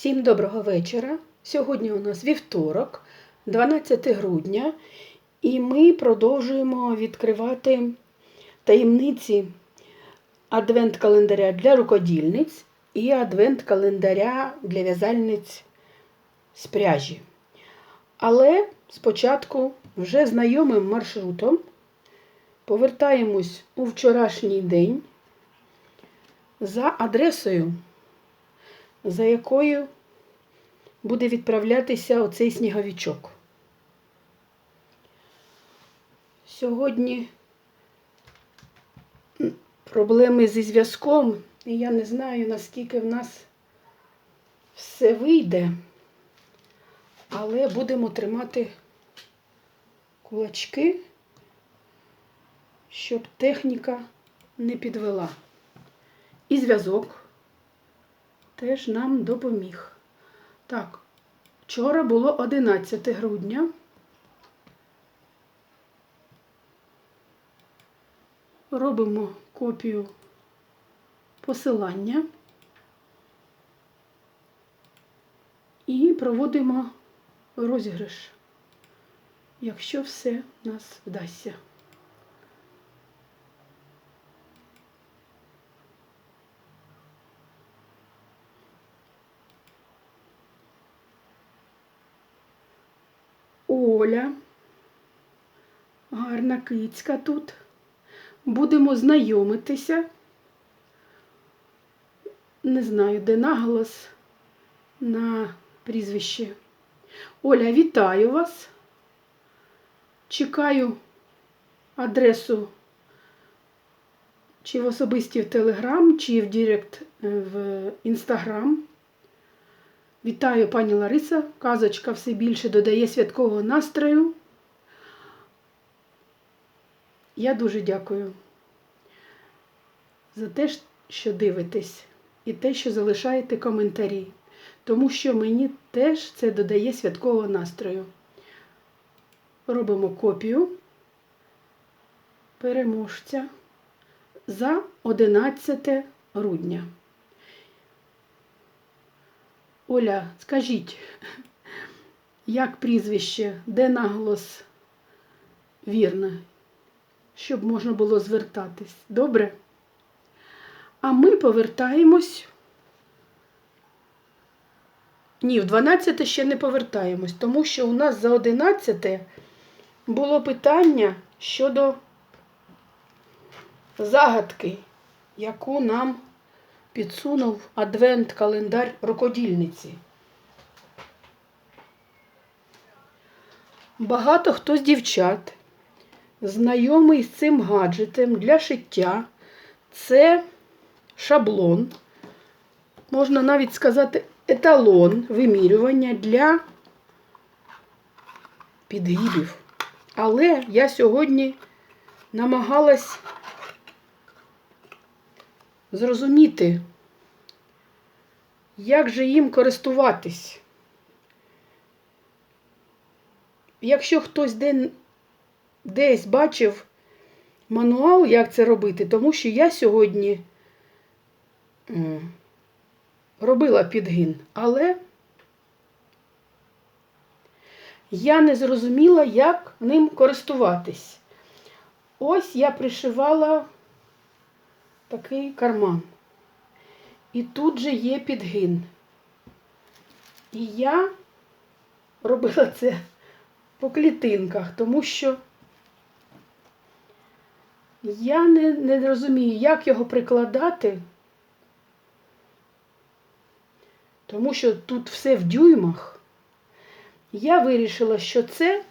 Всім доброго вечора. Сьогодні у нас вівторок, 12 грудня, і ми продовжуємо відкривати таємниці адвент-календаря для рукодільниць і адвент-календаря для в'язальниць з пряжі. Але спочатку вже знайомим маршрутом повертаємось у вчорашній день за адресою за якою буде відправлятися оцей сніговичок. Сьогодні проблеми зі зв'язком, і я не знаю, наскільки в нас все вийде, але будемо тримати кулачки, щоб техніка не підвела. І зв'язок теж нам допоміг. Так, вчора було 11 грудня. Робимо копію посилання і проводимо розіграш, якщо все нас вдасться. Оля. Гарна кицька тут. Будемо знайомитися. Не знаю, де наголос на прізвище. Оля, вітаю вас. Чекаю адресу чи в особисті в Телеграм, чи в Директ е, в Інстаграм. Вітаю, пані Лариса. Казочка все більше додає святкового настрою. Я дуже дякую за те, що дивитесь, і те, що залишаєте коментарі, тому що мені теж це додає святкового настрою. Робимо копію переможця за 11 грудня. Оля, скажіть, як прізвище, де наголос вірно, щоб можна було звертатись. Добре? А ми повертаємось. Ні, в 12 ще не повертаємось, тому що у нас за 11 було питання щодо загадки, яку нам підсунув адвент-календар рукодільниці. Багато хто з дівчат знайомий з цим гаджетом для шиття. Це шаблон, можна навіть сказати, еталон вимірювання для підгибів. Але я сьогодні намагалась зрозуміти, як же їм користуватись. Якщо хтось де, десь бачив мануал, як це робити, тому що я сьогодні робила підгин, але я не зрозуміла, як ним користуватись. Ось я пришивала такий карман. І тут же є підгин. І я робила це по клітинках, тому що я не, не розумію, як його прикладати, тому що тут все в дюймах. Я вирішила, що це,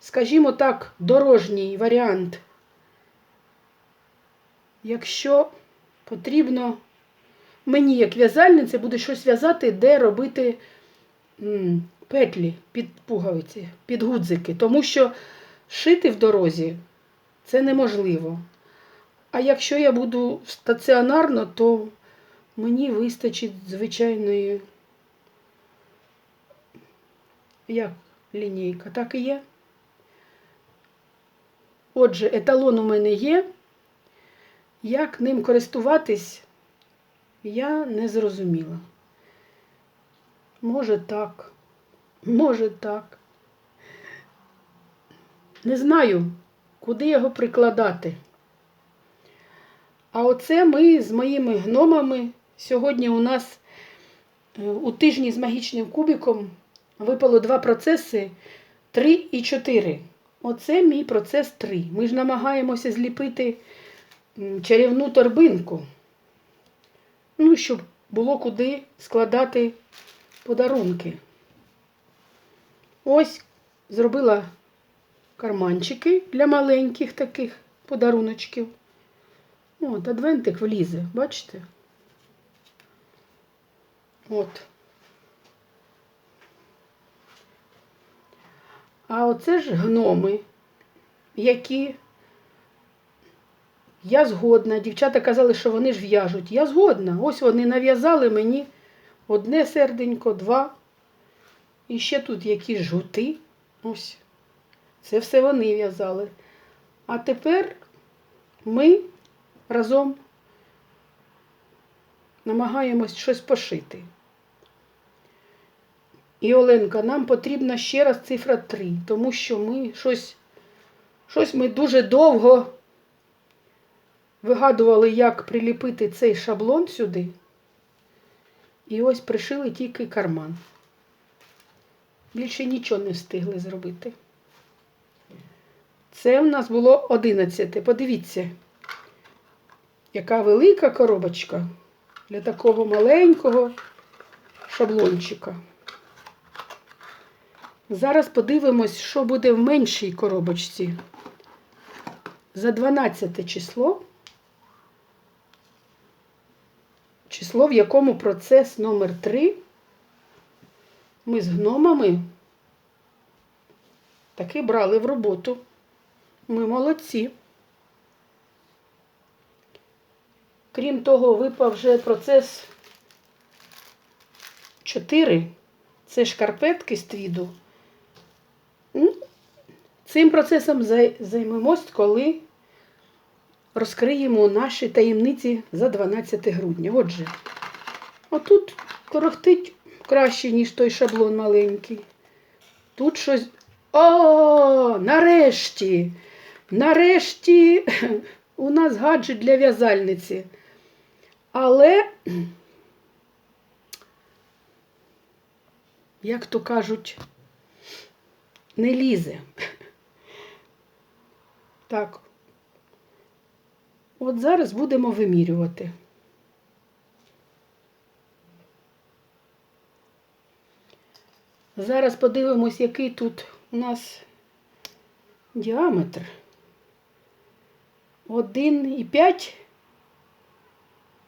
скажімо так, дорожній варіант якщо потрібно, мені, як в'язальниці, буде щось в'язати, де робити петлі під пуговиці, під гудзики. Тому що шити в дорозі це неможливо. А якщо я буду стаціонарно, то мені вистачить звичайної як лінійка, так і є. Отже, еталон у мене є. Як ним користуватись, Я не зрозуміла. Може так, може так. Не знаю, куди його прикладати. А оце ми з моїми гномами. Сьогодні у нас е, у тижні з магічним кубиком випало два процеси 3 і 4. Оце мій процес 3. Ми ж намагаємося зліпити чарівну торбинку. Ну, щоб було куди складати подарунки. Ось зробила карманчики для маленьких таких подаруночків. От, адвентик влізе, бачите? От. А оце ж гноми, які я згодна. Дівчата казали, що вони ж в'яжуть. Я згодна. Ось вони нав'язали мені одне серденько, два. І ще тут якісь жгути. Ось. Це все вони в'язали. А тепер ми разом намагаємось щось пошити. І Оленка, нам потрібна ще раз цифра 3, тому що ми щось, щось ми дуже довго вигадували, як приліпити цей шаблон сюди. І ось пришили тільки карман. Більше нічого не встигли зробити. Це в нас було 11. Подивіться, яка велика коробочка для такого маленького шаблончика. Зараз подивимось, що буде в меншій коробочці. За 12 число. Число, в якому процес номер 3 ми з гномами таки брали в роботу. Ми молодці. Крім того, випав вже процес 4. Це шкарпетки з твіду. Ну, Цим процесом займемось, коли розкриємо наші таємниці за 12 грудня. Отже, отут корохтить краще, ніж той шаблон маленький. Тут щось. О, нарешті! Нарешті у нас гаджет для в'язальниці. Але, як то кажуть, не лізе. Так. От зараз будемо вимірювати. Зараз подивимось, який тут у нас діаметр. 1,5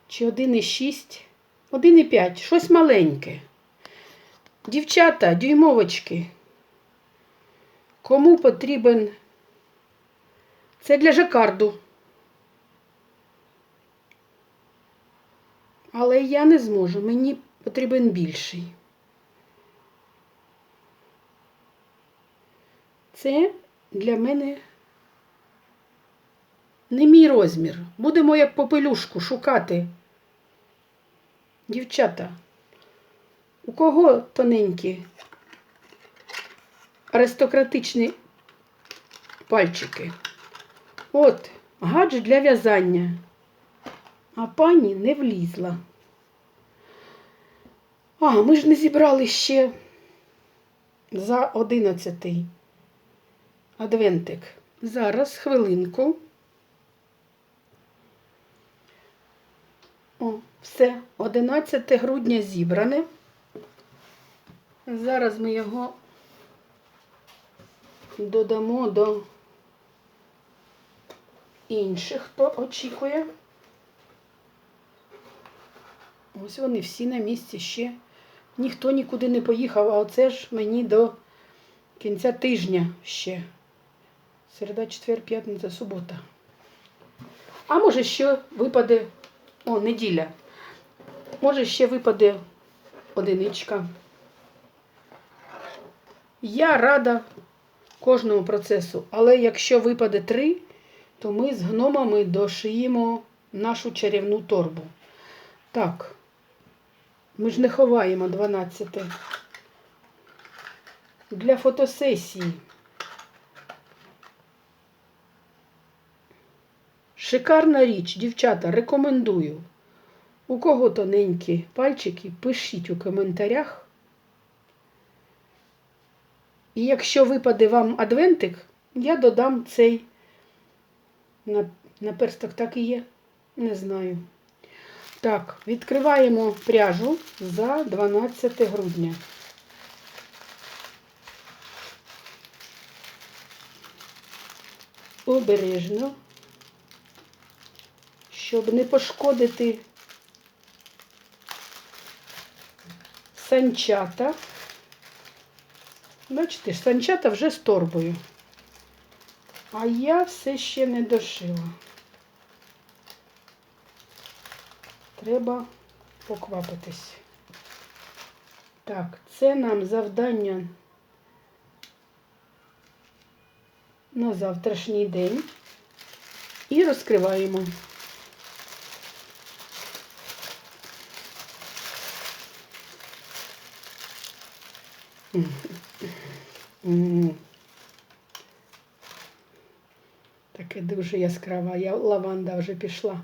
чи 1,6? 1,5. Щось маленьке. Дівчата, дюймовочки. Кому потрібен? Це для жакарду. Але я не зможу. Мені потрібен більший. Це для мене не мій розмір. Будемо як попелюшку шукати. Дівчата, у кого тоненькі аристократичні пальчики? От, гаджет для в'язання. А пані не влізла. А, ми ж не зібрали ще за одинадцятий адвентик. Зараз хвилинку. О, все, 11 грудня зібране. Зараз ми його додамо до інших, хто очікує. Ось вони всі на місці ще. Ніхто нікуди не поїхав, а оце ж мені до кінця тижня ще. Середа, четвер, п'ятниця, субота. А може ще випаде, о, неділя. Може ще випаде одиничка. Я рада кожному процесу, але якщо випаде три, то ми з гномами дошиємо нашу чарівну торбу. Так. Ми ж не ховаємо 12. Для фотосесії. Шикарна річ, дівчата, рекомендую. У кого тоненькі пальчики, пишіть у коментарях. І якщо випаде вам адвентик, я додам цей на, персток так і є. Не знаю. Так, відкриваємо пряжу за 12 грудня. Обережно, щоб не пошкодити санчата. Бачите, санчата вже з торбою. А я все ще не дошила. Треба поквапитись. Так, це нам завдання на завтрашній день. І розкриваємо. Таке дуже яскрава. Я лаванда вже пішла.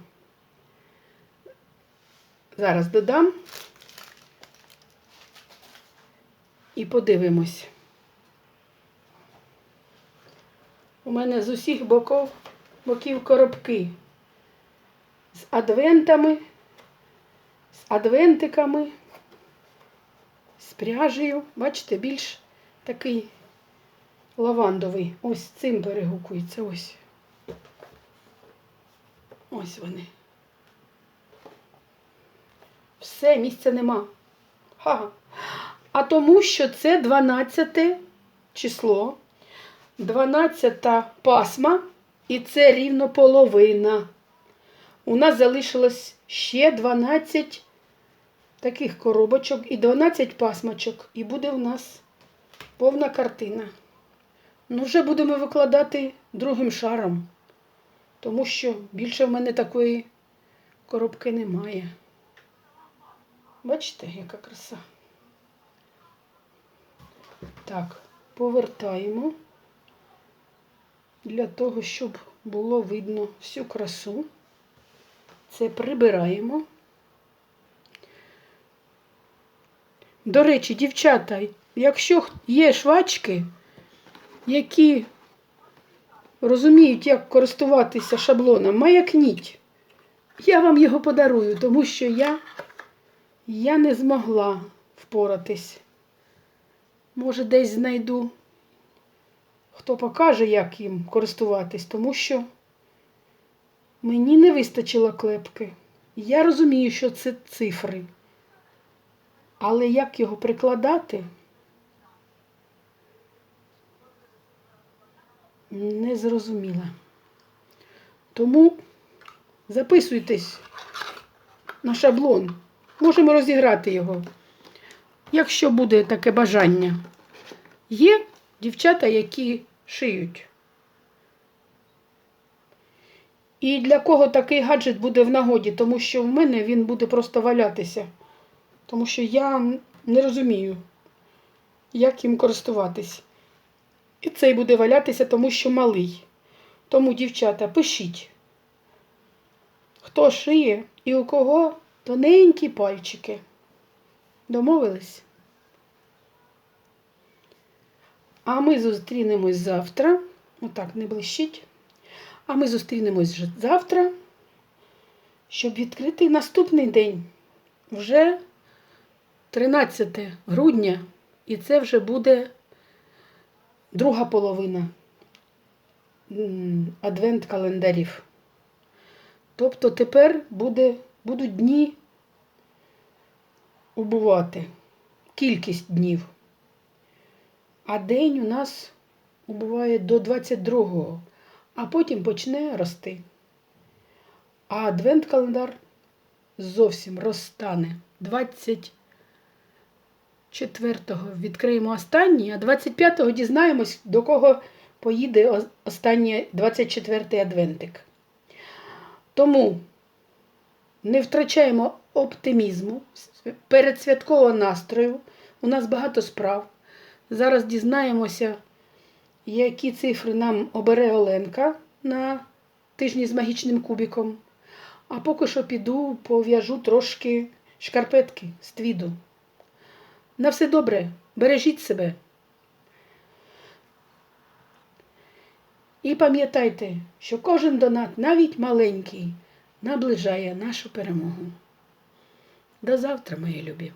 Зараз додам і подивимось. У мене з усіх боків, боків коробки з адвентами, з адвентиками, з пряжею. Бачите, більш такий лавандовий. Ось цим перегукується. Ось. Ось вони. Все, місця нема. Ха. А тому, що це 12 число, 12 пасма, і це рівно половина. У нас залишилось ще 12 таких коробочок і 12 пасмачок. І буде у нас повна картина. Ну, вже будемо викладати другим шаром, тому що більше в мене такої коробки немає. Бачите, яка краса. Так, повертаємо для того, щоб було видно всю красу. Це прибираємо. До речі, дівчата, якщо є швачки, які розуміють, як користуватися шаблоном, маякніть. Я вам його подарую, тому що я я не змогла впоратись. Може, десь знайду, хто покаже, як їм користуватись, тому що мені не вистачило клепки. Я розумію, що це цифри. Але як його прикладати, не зрозуміла. Тому записуйтесь на шаблон. Можемо розіграти його, якщо буде таке бажання. Є дівчата, які шиють. І для кого такий гаджет буде в нагоді, тому що в мене він буде просто валятися. Тому що я не розумію, як їм користуватись. І цей буде валятися, тому що малий. Тому, дівчата, пишіть, хто шиє і у кого тоненькі пальчики. Домовились? А ми зустрінемось завтра. Отак, не блищить. А ми зустрінемось завтра, щоб відкрити наступний день. Вже 13 грудня, і це вже буде друга половина адвент-календарів. Тобто тепер буде, будуть дні убувати, кількість днів. А день у нас убуває до 22-го, а потім почне рости. А адвент-календар зовсім розтане. 24-го відкриємо останній, а 25-го дізнаємось, до кого поїде останній 24-й адвентик. Тому не втрачаємо оптимізму, передсвяткового настрою. У нас багато справ. Зараз дізнаємося, які цифри нам обере Оленка на тижні з магічним кубіком. А поки що піду пов'яжу трошки шкарпетки з твіду. На все добре, бережіть себе. І пам'ятайте, що кожен донат, навіть маленький, наближає нашу перемогу. До завтра, мої любі!